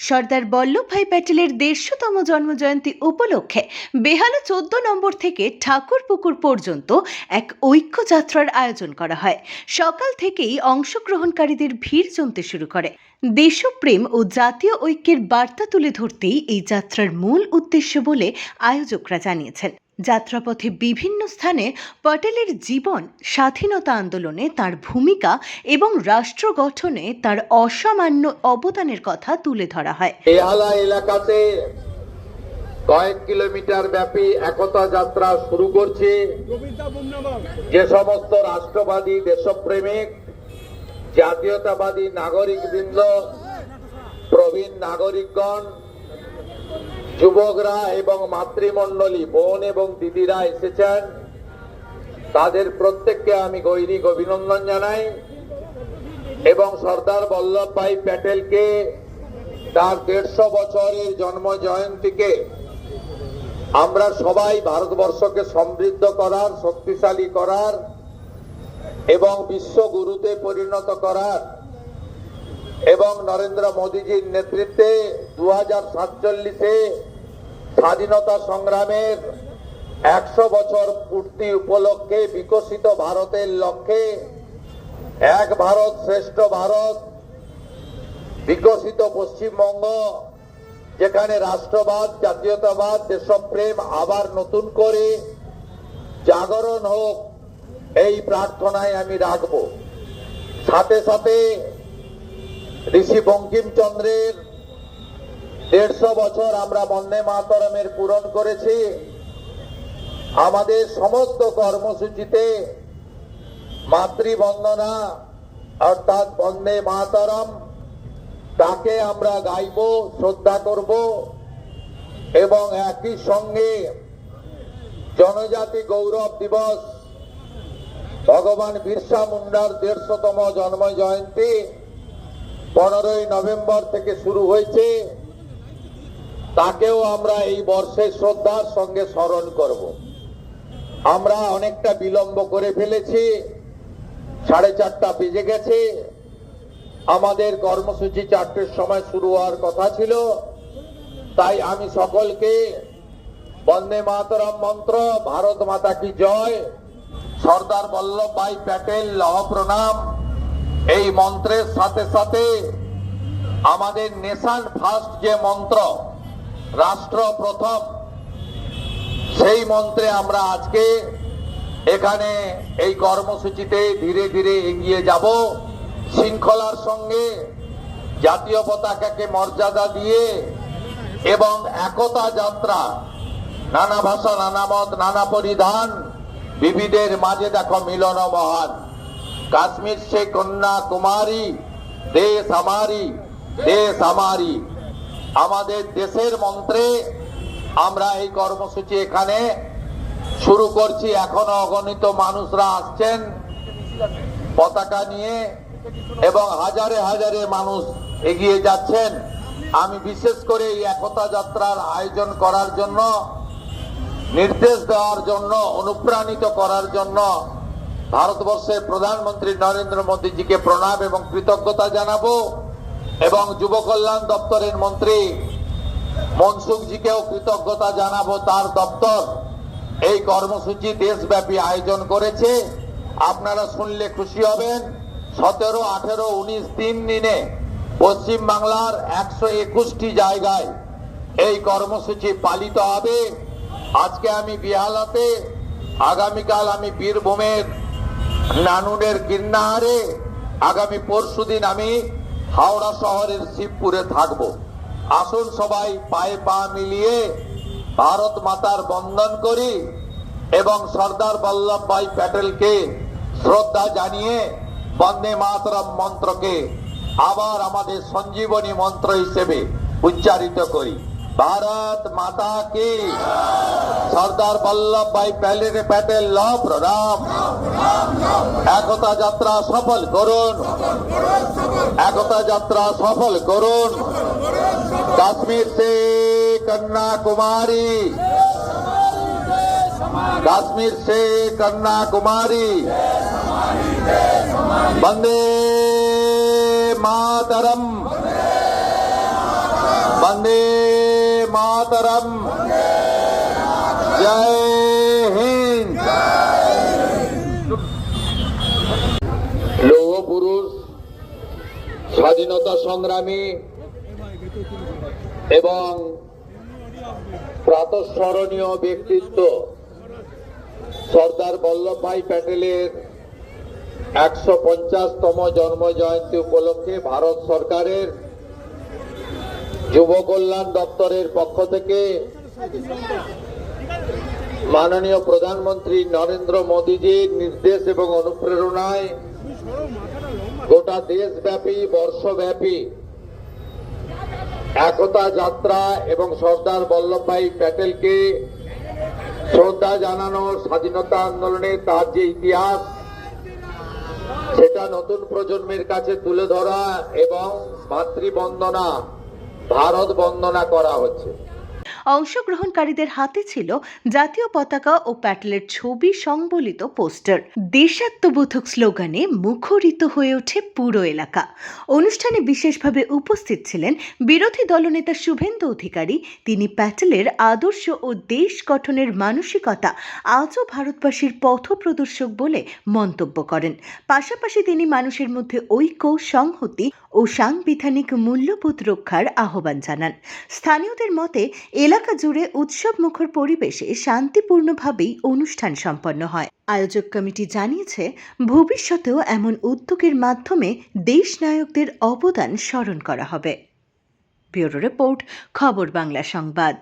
সর্দার বল্লভভাই প্যাটেলের দেড়শোতম জন্মজয়ন্তী উপলক্ষে বেহালা চোদ্দ নম্বর থেকে ঠাকুর পুকুর পর্যন্ত এক ঐক্য যাত্রার আয়োজন করা হয়। সকাল থেকেই অংশগ্রহণকারীদের ভিড় জমতে শুরু করে। দেশপ্রেম ও জাতীয় ঐক্যের বার্তা তুলে ধরতেই এই যাত্রার মূল উদ্দেশ্য বলে আয়োজকরা জানিয়েছেন। যাত্রাপথে বিভিন্ন স্থানে পটেলের জীবন, স্বাধীনতা আন্দোলনে তার ভূমিকা এবং রাষ্ট্র গঠনে তার অসামান্য অবদানের কথা তুলে ধরা হয়। বেহালা এলাকাতে কয়েক কিলোমিটার ব্যাপী একতা যাত্রা শুরু করছে। যে সমস্ত রাষ্ট্রবাদী দেশপ্রেমিক, জাতীয়তাবাদী নাগরিক বৃন্দ প্রবীণ নাগরিকগণ যুবকরা এবং মাতৃমণ্ডলী, বোন এবং দিদিরা এসেছেন। তাদের প্রত্যেককে আমি গৈরিক অভিনন্দন জানাই এবং সর্দার বল্লভভাই প্যাটেলকে তার দেড়শো বছরের জন্ম জয়ন্তীকে আমরা সবাই ভারতবর্ষকে সমৃদ্ধ করার, শক্তিশালী করার এবং বিশ্বগুরুতে পরিণত করার এবং নরেন্দ্র মোদীজির নেতৃত্বে দু হাজার সাতচল্লিশে স্বাধীনতা সংগ্রামের একশো বছর পূর্তি উপলক্ষে বিকশিত ভারতের লক্ষ্যে এক ভারত শ্রেষ্ঠ ভারত, বিকশিত পশ্চিমবঙ্গ, যেখানে রাষ্ট্রবাদ, জাতীয়তাবাদ, দেশপ্রেম আবার নতুন করে জাগরণ হোক, এই প্রার্থনায় আমি রাখব। সাথে সাথে ঋষি বঙ্কিমচন্দ্রের দেড়শো বছর আমরা বন্দে মাতরমের পূরণ করেছি। আমাদের সমস্ত কর্মসূচিতে মাতৃবন্দনা অর্থাৎ বন্দে মাতরম, তাকে আমরা গাইব, শ্রদ্ধা করব এবং একই সঙ্গে জনজাতি গৌরব দিবস, ভগবান বিরসা মুন্ডার দেড়শোতম জন্ম জয়ন্তী পনেরোই নভেম্বর থেকে শুরু হয়েছে। তাকেও আমরা এই বর্ষে শ্রদ্ধার সঙ্গে স্মরণ করব। আমরা অনেকটা বিলম্ব করে ফেলেছি, সাড়ে চারটা বেজে গেছে। আমাদের কর্মসূচি চারটের সময় শুরু হওয়ার কথা ছিল। তাই আমি সকলকে বন্দে মাতরম মন্ত্র, ভারত মাতা কি জয়, সর্দার বল্লভভাই প্যাটেল লহ প্রণাম। এই মন্ত্রের সাথে সাথে আমাদের নেশান ফার্স্ট যে মন্ত্র রাষ্ট্র প্রথম। সেই মন্ত্রে আমরা আজকে এখানে এই কর্মসূচিতে ধীরে ধীরে এগিয়ে যাব। শৃঙ্খলার সঙ্গে জাতীয় পতাকাকে মর্যাদা দিয়ে এবং একতা যাত্রা, নানা ভাষা, নানা মত, নানা পরিধান বিবিধের মাঝে দেখো মিলন মহান। কাশ্মীর সে কন্যা কুমারী দেশ আমারি দেশ আমারি আমাদের দেশের মন্ত্রে আমরা এই কর্মসূচি এখানে শুরু করছি। এখনও অগণিত মানুষরা আসছেন পতাকা নিয়ে এবং হাজারে হাজারে মানুষ এগিয়ে যাচ্ছেন। আমি বিশেষ করে এই একতা যাত্রার আয়োজন করার জন্য, নির্দেশ দেওয়ার জন্য, অনুপ্রাণিত করার জন্য ভারতবর্ষের প্রধানমন্ত্রী নরেন্দ্র মোদীজিকে প্রণাম এবং কৃতজ্ঞতা জানাব। এবং যুব কল্যাণ দপ্তরের মন্ত্রী মনসুখজিকেও কৃতজ্ঞতা জানাব তার দপ্তর। এই কর্মসূচি দেশব্যাপী আয়োজন করেছে। আপনারা শুনলে খুশি হবেন, সতেরো, আঠেরো, উনিশ, তিন দিনে পশ্চিম বাংলার একশো একুশটি জায়গায় এই কর্মসূচি পালিত হবে। আজকে আমি বিহালাতে, আগামীকাল আমি বীরভূমের নানুনের কিন্নাহারে আগামী পরশুদিন আমি হাওড়া শহরের শিবপুরে থাকব। আসুন সবাই পায়ে পা মিলিয়ে ভারত মাতার বন্দন করি এবং সর্দার বল্লভ ভাই প্যাটেলকে শ্রদ্ধা জানিয়ে বন্দে মাতরম মন্ত্রকে আবার আমাদের সঞ্জীবনী মন্ত্র হিসেবে উচ্চারিত করি। ভারত মাতা কি সর্দার বল্লভভাই প্যাটেল প্যাটেল ল প্রণাম একতা যাত্রা সফল করুন একতা যাত্রা সফল করুন কাশ্মীর সে কন্যাকুমারী কাশ্মীর সে কন্যাকুমারী বন্দে মাতরম বন্দে মাতরম। জয় হিন্দ। লৌহ পুরুষ স্বাধীনতা সংগ্রামী এবং প্রাতঃস্মরণীয় ব্যক্তিত্ব সর্দার বল্লভভাই প্যাটেলের একশো পঞ্চাশতম জন্ম জয়ন্তী উপলক্ষে ভারত সরকারের যুব কল্যাণ দপ্তরের পক্ষ থেকে মাননীয় প্রধানমন্ত্রী নরেন্দ্র মোদীজির নির্দেশ এবং অনুপ্রেরণায় গোটা দেশব্যাপী, বর্ষব্যাপী একতা যাত্রা এবং সর্দার বল্লভভাই প্যাটেলকে শ্রদ্ধা জানানো স্বাধীনতা আন্দোলনে তার যে ইতিহাস, সেটা নতুন প্রজন্মের কাছে তুলে ধরা এবং মাতৃবন্দনা ভারত বন্দনা করা হচ্ছে। অংশগ্রহণকারীদের হাতে ছিল জাতীয় পতাকা ও প্যাটেলের ছবি সংবলিত পোস্টার। দেশাত্মবোধক স্লোগানে মুখরিত হয়ে ওঠে পুরো এলাকা। অনুষ্ঠানে বিশেষভাবে উপস্থিত ছিলেন বিরোধী দলনেতা শুভেন্দু অধিকারী। তিনি প্যাটেলের আদর্শ ও দেশ গঠনের মানসিকতা আজও ভারতবাসীর পথপ্রদর্শক বলে মন্তব্য করেন। পাশাপাশি তিনি মানুষের মধ্যে ঐক্য, সংহতি ও সাংবিধানিক মূল্যবোধ রক্ষার আহ্বান জানান। স্থানীয়দের মতে, এলাকা জুড়ে উৎসব মুখর পরিবেশে শান্তিপূর্ণভাবেই অনুষ্ঠান সম্পন্ন হয়। আয়োজক কমিটি জানিয়েছে, ভবিষ্যতেও এমন উদ্যোগের মাধ্যমে দেশ নায়কদের অবদান স্মরণ করা হবে। ব্যুরো রিপোর্ট, খবর বাংলা সংবাদ।